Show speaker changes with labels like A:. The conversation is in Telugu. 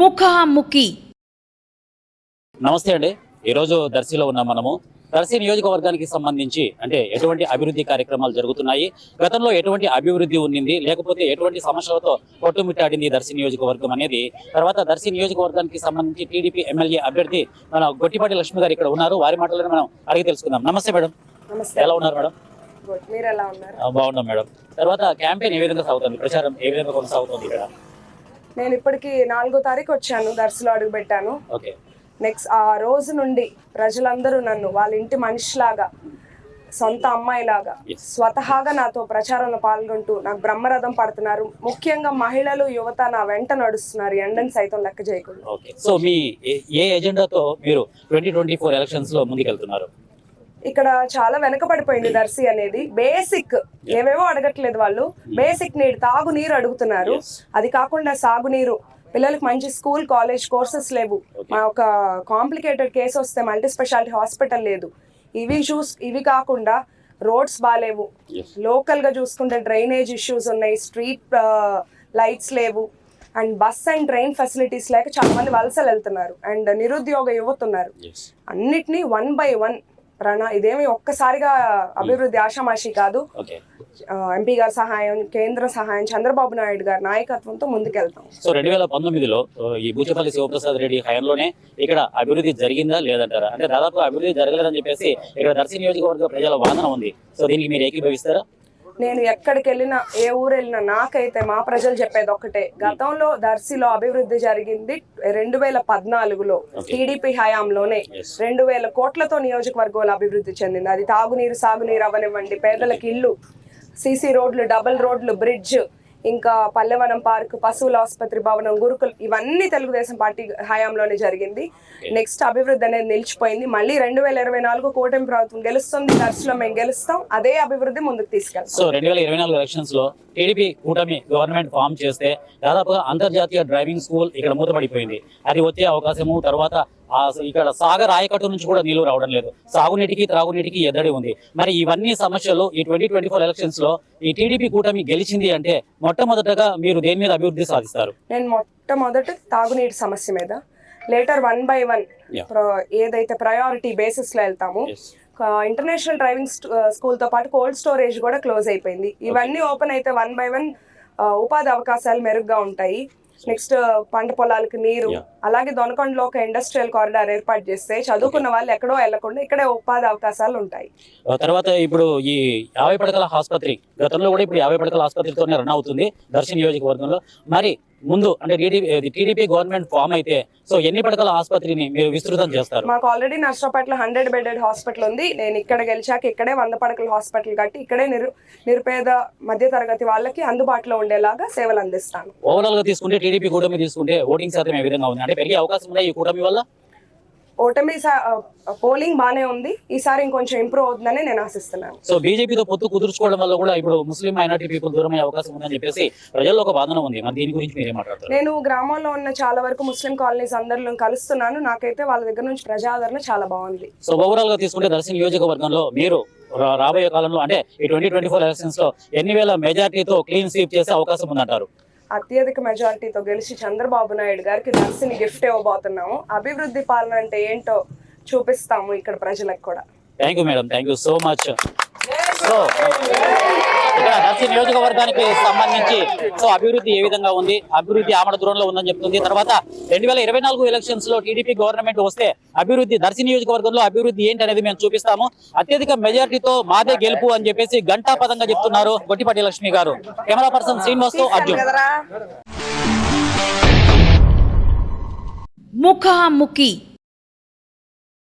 A: ముఖాముఖి.
B: నమస్తే అండి. ఈరోజు దర్శిలో ఉన్నాం మనము దర్శి నియోజకవర్గానికి సంబంధించి అంటే ఎటువంటి అభివృద్ధి కార్యక్రమాలు జరుగుతున్నాయి? గతంలో ఎటువంటి అభివృద్ధి ఉన్నింది? లేకపోతే ఎటువంటి సమస్యలతో కొట్టుమిట్టాడింది దర్శి నియోజకవర్గం అనేది? తర్వాత దర్శి నియోజకవర్గానికి సంబంధించి టీడీపీ ఎమ్మెల్యే అభ్యర్థి మన గొట్టిపాటి లక్ష్మి గారు ఇక్కడ ఉన్నారు. వారి మాటలను మనం అడిగి తెలుసుకుందాం. నమస్తే మేడం.
C: నమస్తే.
B: ఎలా ఉన్నారు మేడం? బాగున్నాం మేడం. తర్వాత క్యాంపెయిన్ ఏ విధంగా సాగుతుంది? ప్రచారం ఏ విధంగా కొనసాగుతుంది ఇక్కడ?
C: నేను ఇప్పటికి నాలుగో తారీఖు వచ్చాను దర్శలో అడుగు పెట్టాను.
B: ఓకే.
C: నెక్స్ట్ ఆ రోజు నుండి ప్రజలందరూ నన్ను వాళ్ళ ఇంటి మనిషిలాగా సొంత అమ్మాయిలాగా
B: Yes.
C: స్వతహాగా నాతో ప్రచారంలో పాల్గొంటూ నాకు బ్రహ్మరథం పడుతున్నారు. ముఖ్యంగా మహిళలు యువత నా వెంట నడుస్తున్నారు ఎండని సైతం లెక్క చేయకుండా
B: సో మీ ఏ ఎజెండాతో మీరు ట్వంటీ ట్వంటీ ఫోర్ ఎలక్షన్స్లో ముందుకెళ్తున్నారు?
C: ఇక్కడ చాలా వెనకబడిపోయింది దర్శి అనేది. బేసిక్ ఏవేవో అడగట్లేదు వాళ్ళు. బేసిక్ నీడ్ తాగునీరు అడుగుతున్నారు. అది కాకుండా సాగునీరు. పిల్లలకు మంచి స్కూల్ కాలేజ్ కోర్సెస్ లేవు. మా ఒక కాంప్లికేటెడ్ కేసు వస్తే మల్టీ స్పెషాలిటీ హాస్పిటల్ లేదు. ఇవి చూస్ ఇవి కాకుండా రోడ్స్ బాగాలేవు
B: Yes.
C: లోకల్గా చూసుకుంటే డ్రైనేజ్ ఇష్యూస్ ఉన్నాయి. స్ట్రీట్ లైట్స్ లేవు. And bus and train facilities లేక చాలా మంది వలసలు వెళ్తున్నారు. అండ్ నిరుద్యోగ యువత ఉన్నారు అన్నిటినీ వన్ బై వన్ ప్రణా ఇదేమి ఒక్కసారిగా అభివృద్ధి ఆషామాషి కాదు. ఎంపీ గారి సహాయం కేంద్ర సహాయం చంద్రబాబు నాయుడు గారి నాయకత్వంతో ముందుకెళ్తాం.
B: సో రెండు వేల పంతొమ్మిదిలో ఈ బూచపల్లి శివప్రసాద్ రెడ్డి హయాంలోనే ఇక్కడ అభివృద్ధి జరిగిందా లేదంటారా? అంటే దాదాపు అభివృద్ధి జరగలేదని చెప్పేసి ఇక్కడ దర్శి నియోజకవర్గ ప్రజల వాదన ఉంది. సో దీనికి మీరు ఏకీభవిస్తారా?
C: నేను ఎక్కడికి వెళ్ళినా ఏ ఊరు వెళ్ళినా నాకైతే మా ప్రజలు చెప్పేది ఒకటే గతంలో దర్శిలో అభివృద్ధి జరిగింది రెండు వేల పద్నాలుగులో. టీడీపీ హయాంలోనే. రెండు వేల కోట్లతో నియోజకవర్గంలో అభివృద్ధి చెందింది అది తాగునీరు సాగునీరు అవనివ్వండి పేదలకు ఇల్లు సీసీ రోడ్లు డబుల్ రోడ్లు బ్రిడ్జ్ ఇంకా పల్లెవనం పార్క్ పశువుల ఆసుపత్రి భవనం గురుకుల్ ఇవన్నీ తెలుగుదేశం పార్టీ హయాంలోనే జరిగింది. నెక్స్ట్ అభివృద్ధి అనేది నిలిచిపోయింది. మళ్ళీ రెండు వేల ఇరవై నాలుగు కూటమి ప్రభుత్వం గెలుస్తుంది. దర్శలో మేము గెలుస్తాం. అదే అభివృద్ధి ముందుకు తీసుకెళ్తాం.
B: సో రెండు వేల ఇరవై నాలుగు ఎలక్షన్స్లో టీడీపీ కూటమి గవర్నమెంట్ ఫామ్ చేస్తే దాదాపుగా అంతర్జాతీయ డ్రైవింగ్ స్కూల్ ఇక్కడ మూతపడిపోయింది. అది వచ్చే అవకాశము తర్వాత ఇక్కడ సాగర్ ఆయకట్టు నుంచి కూడా నీళ్ళు రావడం లేదు. సాగునీటికి త్రాగునీటికి ఎద్దడి ఉంది. మరి ఇవన్నీ సమస్యలు ఈ ట్వంటీ ట్వంటీ ఫోర్ ఎలక్షన్స్లో ఈ టీడీపీ కూటమి గెలిచింది అంటే మొట్టమొదటగా మీరు దేని మీద అభివృద్ధి సాధిస్తారు?
C: నేను మొట్టమొదట తాగునీటి సమస్య మీద. Later one by one. ఏదైతే ప్రయారిటీ బేసిస్లో వెళ్తాము ఇంటర్నేషనల్ డ్రైవింగ్ స్కూల్తో పాటు కోల్డ్ స్టోరేజ్ కూడా క్లోజ్ అయిపోయింది. ఇవన్నీ ఓపెన్ అయితే వన్ బై వన్ ఉపాధి అవకాశాలు మెరుగ్గా ఉంటాయి. నెక్స్ట్ పంట పొలాలకు నీరు. అలాగే దొనకొండలో ఒక ఇండస్ట్రియల్ కారిడార్ ఏర్పాటు చేస్తే చదువుకున్న వాళ్ళు ఎక్కడో వెళ్ళకుండా ఇక్కడే ఉపాధి అవకాశాలు ఉంటాయి.
B: తర్వాత ఇప్పుడు ఈ యాభై పడకల ఆసుపత్రి గతంలో కూడా ఇప్పుడు యాభై పడకల ఆసుపత్రితోనే రన్ అవుతుంది దర్శన నియోజకవర్గంలో. మరి ముందు అంటే టీడీపీ గవర్నమెంట్ ఫామ్ అయితే సో ఎన్ని పడకల ఆసుపత్రిని మీరు విస్తృతం చేస్తారు?
C: మాకు ఆల్రెడీ నర్సరాపేటలో హండ్రెడ్ బెడెడ్ హాస్పిటల్ ఉంది. నేను ఇక్కడ గెలిచాక ఇక్కడే వంద పడకల హాస్పిటల్ కట్టి ఇక్కడే నిరు నిరుపేద మధ్యతరగతి వాళ్ళకి అందుబాటులో ఉండేలాగా సేవలు అందిస్తాను.
B: ఓవరాల్గా తీసుకుంటే టీడీపీ కూటమి తీసుకుంటే ఓటింగ్ శాతం ఏ విధంగా ఉంది? అంటే పెరిగే అవకాశం ఉందా ఈ కూటమి వల్ల?
C: ఓటమి పోలింగ్ బానే ఉంది. ఈసారి ఇంకొంచెం ఇంప్రూవ్ అవుతుందని నేను ఆశిస్తున్నాను.
B: సో బీజేపీతో పొత్తు కుదుర్చుకోవడం వల్ల కూడా ఇప్పుడు ముస్లిం మైనార్టీ పీపుల్ దూరమయ్యే అవకాశం ఉందని చెప్పేసి ప్రజల్లో ఒక వాదన ఉంది. మరి దీని గురించి మీరేం మాట్లాడతారు?
C: నేను గ్రామంలో ఉన్న చాలా వరకు ముస్లిం కాలనీస్ అందరిలో కలుస్తున్నాను. నాకైతే వాళ్ళ దగ్గర నుంచి ప్రజాదరణ చాలా బాగుంది.
B: సో ఓవరాల్గా తీసుకుంటే దర్శన నియోజకవర్గంలో మీరు రాబోయే కాలంలో అంటే ఈ ట్వంటీ ట్వంటీ ఫోర్ ఎలక్షన్స్లో ఎన్ని వేల మెజార్టీతో క్లీన్ స్వీప్ చేసే అవకాశం ఉందంటారు?
C: అత్యధిక మెజారిటీతో గెలిచి చంద్రబాబు నాయుడు గారికి దర్శిని గిఫ్ట్ ఇవ్వబోతున్నాము. అభివృద్ధి పాలన అంటే ఏంటో చూపిస్తాము ఇక్కడ ప్రజలకు కూడా.
B: Thank you madam thank you so much so ఇక్కడ నియోజకవర్గానికి సంబంధించి. సో అభివృద్ధి ఏ విధంగా ఉంది? అభివృద్ధి ఆమడ దూరంలో ఉందని చెప్తుంది. తర్వాత రెండు వేల ఇరవై నాలుగు ఎలక్షన్స్లో టీడీపీ గవర్నమెంట్ వస్తే అభివృద్ధి దర్శి నియోజకవర్గంలో అభివృద్ధి ఏంటి అనేది మేము చూపిస్తాము. అత్యధిక మెజార్టీతో మాదే గెలుపు అని చెప్పేసి గంటాపదంగా చెప్తున్నారు గొట్టిపాటి లక్ష్మి గారు. Camera person Srinivas Arjun.
A: ముఖాముఖి